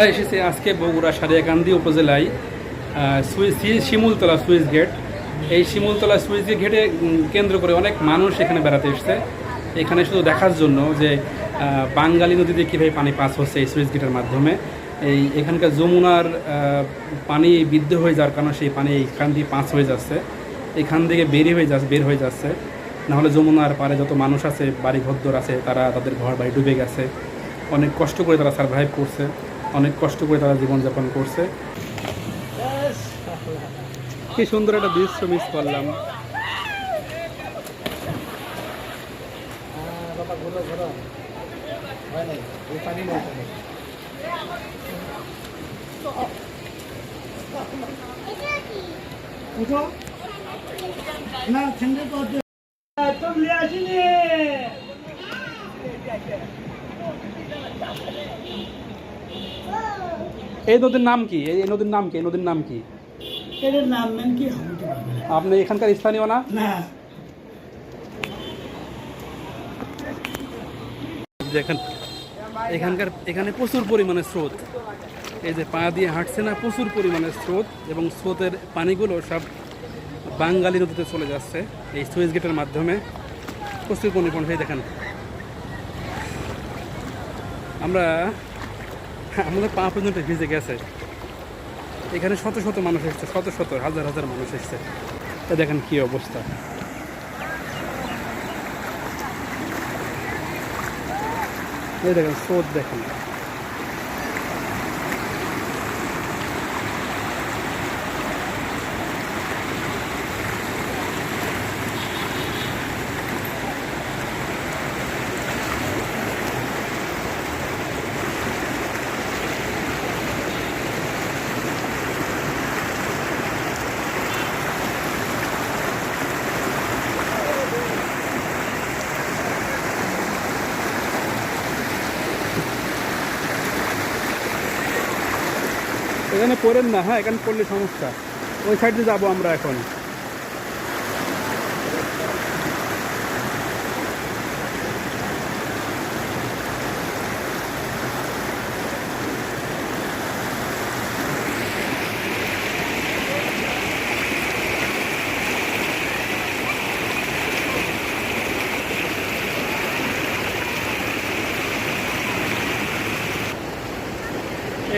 আমরা এসেছি আজকে বগুড়া সারিয়াকান্দি উপজেলায় শিমুলতলা সুইচ গেট। এই শিমুলতলা সুইচ গেটে কেন্দ্র করে অনেক মানুষ এখানে বেড়াতে এসছে। এখানে শুধু দেখার জন্য যে আহ, বাঙ্গালী নদীতে কীভাবে পানি পাস হচ্ছে এই সুইচ গেটের মাধ্যমে। এই এখানকার যমুনার পানি বৃদ্ধ হয়ে যাওয়ার কারণে সেই পানি এইখান দিয়ে পাঁচ হয়ে যাচ্ছে। এখান থেকে বেরিয়ে হয়ে যাচ্ছে বের হয়ে যাচ্ছে। নাহলে যমুনার পারে যত মানুষ আছে বাড়ি ঘরদোর আছে তারা তাদের ঘর বাড়ি ডুবে গেছে। অনেক কষ্ট করে তারা সার্ভাইভ করছে। অনেক কষ্ট করে তারা জীবনযাপন করছে। কি সুন্দর একটা দৃশ্য মিস করলাম। আসিনি এই নদীর নাম কি? এই নদীর নাম কি? এই নদীর নাম কি? নাম মেন। আপনি এখানকার স্থানীয় না? দেখেন এখানকার এখানে প্রচুর পরিমাণে স্রোত। এই যে পা দিয়ে হাঁটছে না প্রচুর পরিমাণে স্রোত এবং স্রোতের পানিগুলো সব বাঙ্গালি নদীতে চলে যাচ্ছে এই সুইচ গেটের মাধ্যমে। প্রচুর পরিমাণ দেখেন। আমরা আমাদের পা পর্যন্ত ভিজে গেছে। এখানে শত শত মানুষ এসছে, শত শত, হাজার হাজার মানুষ এসছে। তা দেখেন কি অবস্থা। এই দেখেন, স্রোত দেখেন। এখানে পড়েন না হ্যাঁ এখানে পড়লে সমস্যা। ওই সাইডে যাব আমরা এখন।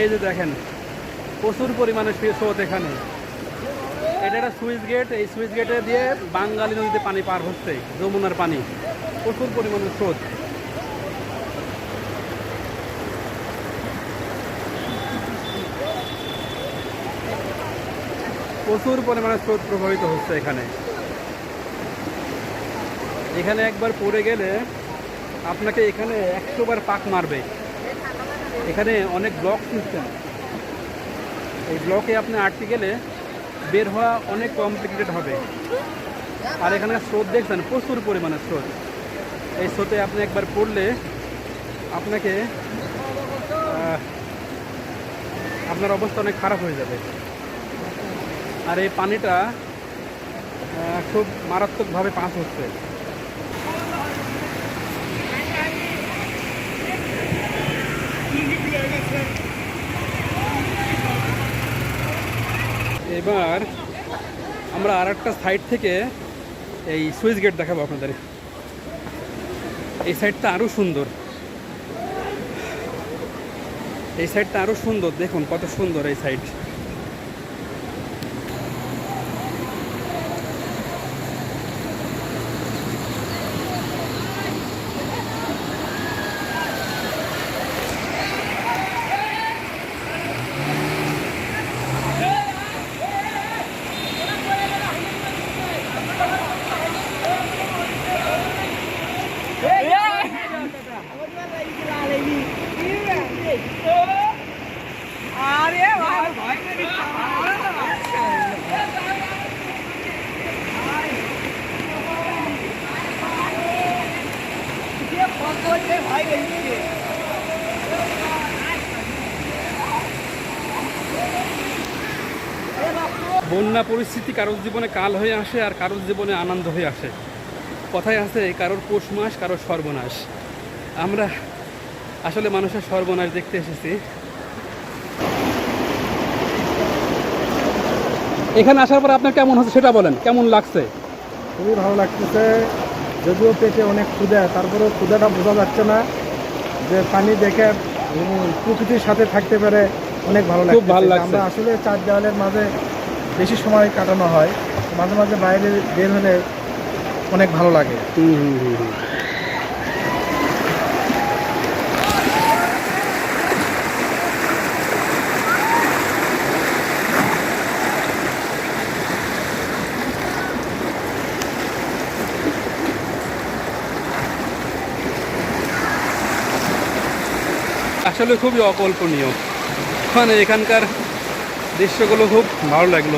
এই যে দেখেন প্রচুর পরিমাণে স্রোত এখানে। এটা একটা সুইচ গেট, এই সুইচ গেটে দিয়ে বাঙ্গালী নদীতে পানি পার হচ্ছে, যমুনার পানি। প্রচুর পরিমাণে স্রোত। প্রচুর পরিমাণে স্রোত প্রভাবিত হচ্ছে এখানে। এখানে একবার পড়ে গেলে আপনাকে এখানে একশোবার পাক মারবে। এখানে অনেক ব্লক সিস্টেম এই ব্লকে আপনি আটকে গেলে বের হওয়া অনেক কমপ্লিকেটেড হবে। আর এখানে স্রোত দেখছেন, প্রচুর পরিমাণে স্রোত। এই স্রোতে আপনি একবার পড়লে আপনাকে আপনার অবস্থা অনেক খারাপ হয়ে যাবে। আর এই পানিটা খুব মারাত্মকভাবে পাস হচ্ছে। এবার আমরা আর একটা সাইড থেকে এই সুইচ গেট দেখাবো আপনাদের। এই সাইডটা আরও সুন্দর। এই সাইডটা আরও সুন্দর, দেখুন কত সুন্দর এই সাইড বন্যা পরিস্থিতি কারোর জীবনে কাল হয়ে আসে আর কারোর জীবনে আনন্দ হয়ে আসে। কথায় আছে কারোর পৌষ মাস কারোর সর্বনাশ। আমরা আসলে মানুষের সর্বনাশ দেখতে এসেছি। এখানে আসার পর আপনার কেমন হচ্ছে সেটা বলেন কেমন লাগছে? খুবই ভালো লাগতেছে যদিও পেটে অনেক ক্ষুদা তারপরে ক্ষুদাটা বোঝা যাচ্ছে না যে পানি দেখে প্রকৃতির সাথে থাকতে পারে অনেক ভালো লাগে আসলে চার দেওয়ালের মাঝে বেশি সময় কাটানো হয় মাঝে মাঝে বাইরে বের হলে অনেক ভালো লাগে হুম হুম হুম হুম। আসলে খুবই অকল্পনীয় মানে এখানকার দৃশ্যগুলো খুব ভালো লাগল।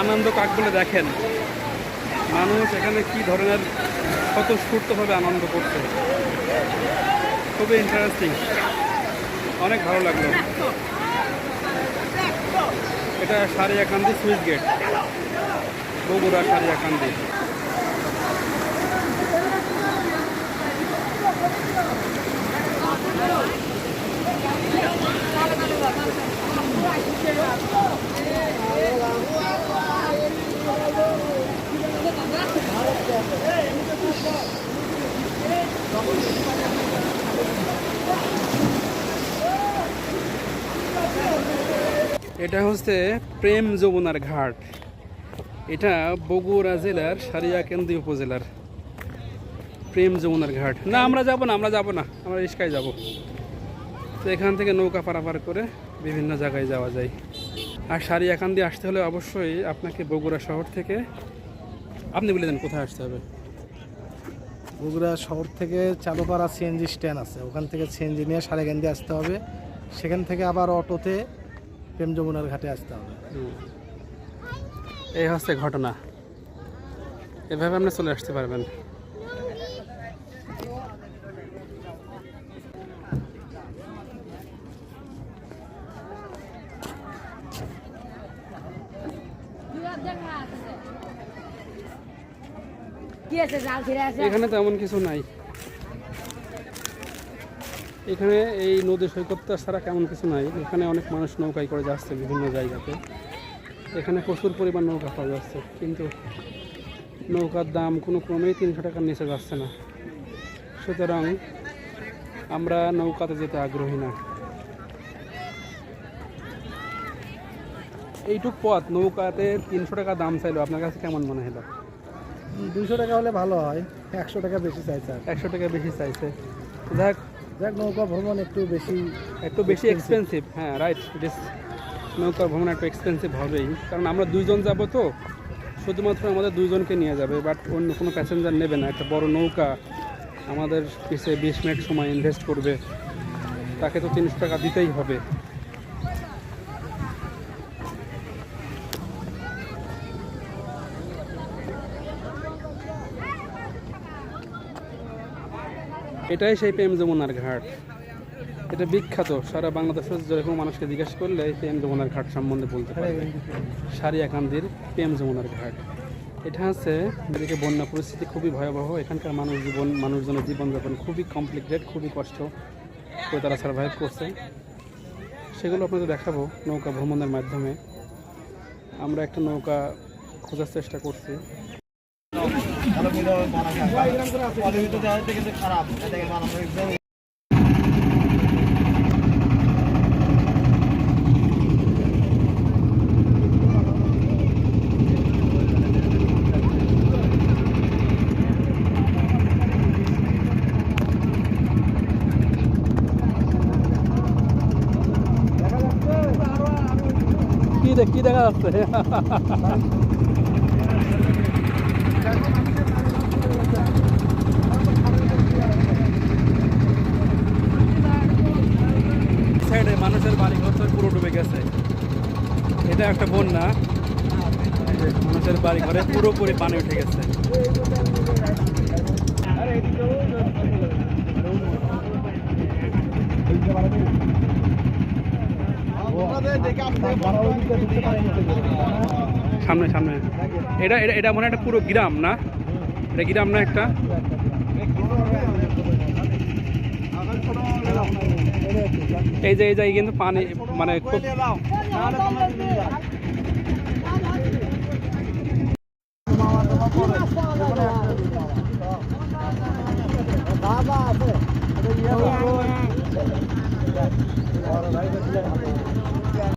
আনন্দ কাক বলে দেখেন। মানুষ এখানে কি ধরনের কত স্ফূর্তভাবে আনন্দ করছে। খুবই ইন্টারেস্টিং অনেক ভালো লাগল। এটা সারিয়াকান্দি সুইচ গেট। বগুড়া সারিয়াকান্দি। এটা হচ্ছে প্রেম যমুনার ঘাট। এটা বগুড়া জেলার সারিয়া কেন্দ্রীয় উপজেলার প্রেম যমুনার ঘাট। না, আমরা যাব না, আমরা যাব না, আমরা রিস্কায় যাব। তো এখান থেকে নৌকা পারাপার করে বিভিন্ন জায়গায় যাওয়া যায়। আর সারিয়াকান্দি আসতে হলে অবশ্যই আপনাকে বগুড়া শহর থেকে আপনি বলে দেন, কোথায় আসতে হবে? বগুড়া শহর থেকে চালুপাড়া সিএনজি স্ট্যান্ড আছে। ওখান থেকে সিএনজি নিয়ে সারেগান্দি আসতে হবে। সেখান থেকে আবার অটোতে প্রেম যমুনার ঘাটে আসতে হবে। হুম। এই হচ্ছে ঘটনা। এভাবে আপনি চলে আসতে পারবেন। এখানে তেমন কিছু নাই। এখানে এই নদী সৈকতটা ছাড়া কেমন কিছু নাই। এখানে অনেক মানুষ নৌকায় করে যাচ্ছে বিভিন্ন জায়গাতে। এখানে প্রচুর পরিমাণ নৌকা পাওয়া যাচ্ছে কিন্তু নৌকার দাম কোনো ক্রমেই তিনশো টাকার নিচে যাচ্ছে না। সুতরাং আমরা নৌকাতে যেতে আগ্রহী না। এইটুক পথ নৌকাতে তিনশো টাকা দাম চাইলো আপনার কাছে কেমন মনে হলো? দুইশো টাকা হলে ভালো হয় একশো টাকা বেশি চাইছে একশো টাকা বেশি চাইছে। যাক যাক নৌকা ভ্রমণ একটু বেশি একটু বেশি এক্সপেন্সিভ হ্যাঁ রাইট বেশ নৌকা ভ্রমণ একটু এক্সপেন্সিভ হবেই। কারণ আমরা দুইজন যাব তো শুধুমাত্র আমাদের দুইজনকে নিয়ে যাবে বাট অন্য কোনো প্যাসেঞ্জার নেবে না। একটা বড় নৌকা আমাদের পিছিয়ে বিশ মিনিট সময় ইনভেস্ট করবে। তাকে তো তিনশো টাকা দিতেই হবে। এটাই সেই প্রেম যমুনার ঘাট। এটা বিখ্যাত। সারা বাংলাদেশের যেরকম মানুষকে জিজ্ঞাসা করলে এই প্রেম যমুনার ঘাট সম্বন্ধে বলতে পারবে। সারিয়াকান্দির প্রেম যমুনার ঘাট। এটা হচ্ছে এদিকে বন্যা পরিস্থিতি খুবই ভয়াবহ। এখানকার মানুষ জীবন, মানুষজনের জীবনযাপন খুবই কমপ্লিকেটেড খুবই কষ্ট করে তারা সার্ভাইভ করছে। সেগুলো আপনাদের দেখাবো নৌকা ভ্রমণের মাধ্যমে। আমরা একটা নৌকা খোঁজার চেষ্টা করছি। দেখ কি দেখা যাচ্ছে সাইডে মানুষের বাড়ি ঘর তো পুরো ডুবে গেছে এটা একটা বন্যা। মানুষের বাড়ি ঘরে পুরোপুরি পানি উঠে গেছে। সামনে সামনে। এটা এটা এটা মনে একটা পুরো গ্রাম, না? এটা গ্রাম না একটা? এই যে এই যে কিন্তু পানি মানে খুব 감사합 니.